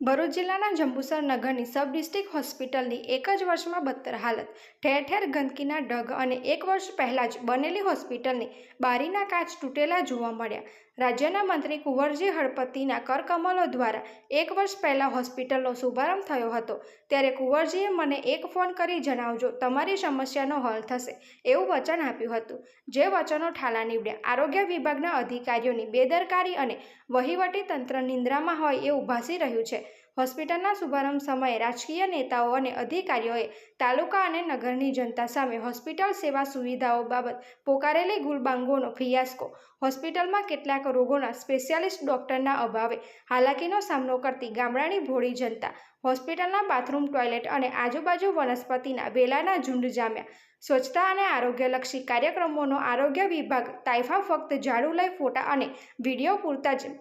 ભરૂચ જિલ્લાના જંબુસર નગરની sub district હોસ્પિટલની એક જ વર્ષમાં બદતર હાલત. ઠેર ઠેર ગંદકીના ઢગ અને એક વર્ષ પહેલાં જ બનેલી હોસ્પિટલની બારીના કાચ તૂટેલા જોવા મળ્યા. રાજ્યના મંત્રી કુંવરજી હળપતિના કરકમલો દ્વારા એક વર્ષ પહેલાં હોસ્પિટલનો શુભારંભ થયો હતો. ત્યારે કુંવરજીએ મને એક ફોન કરી જણાવજો, તમારી સમસ્યાનો હલ થશે, એવું વચન આપ્યું હતું. જે વચનો ઠાલા નીવડ્યા. આરોગ્ય વિભાગના અધિકારીઓની બેદરકારી અને વહીવટી તંત્ર નિંદ્રામાં હોય એવું ભાસી રહ્યું છે. હોસ્પિટલના શુભારંભ સમયે રાજકીય નેતાઓ અને અધિકારીઓએ તાલુકા અને નગરની જનતા સામે હોસ્પિટલ સેવા સુવિધાઓ બાબત પોકારેલી ગુલબાંગોનો ફિયાસ્કો. હોસ્પિટલમાં કેટલાક રોગોના સ્પેશિયાલિસ્ટ ડોક્ટરના અભાવે હાલાકીનો સામનો કરતી ગામડાની ભોળી જનતા હોસ્પિટલના બાથરૂમ, ટોયલેટ અને આજુબાજુ વનસ્પતિના વેલાના ઝુંડ જામ્યા. સ્વચ્છતા અને આરોગ્યલક્ષી કાર્યક્રમોનો આરોગ્ય વિભાગ તાઇફા ફક્ત ઝાડુ લઈ ફોટા અને વીડિયો પૂરતા જ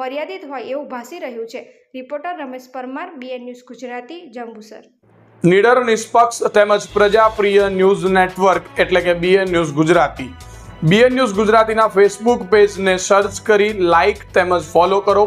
મર્યાદિત હોય એવું ભાસી રહ્યું છે. Reporter Ramesh Parmar BN news Gujarati, Jambusar. નીડર, નિષ્પક્ષ તેમજ પ્રજાપ્રિય ન્યૂઝ નેટવર્ક એટલે કે BN news Gujarati. BN news ગુજરાતીના ફેસબુક પેજને સર્ચ કરી લાઇક તેમજ ફોલો કરો.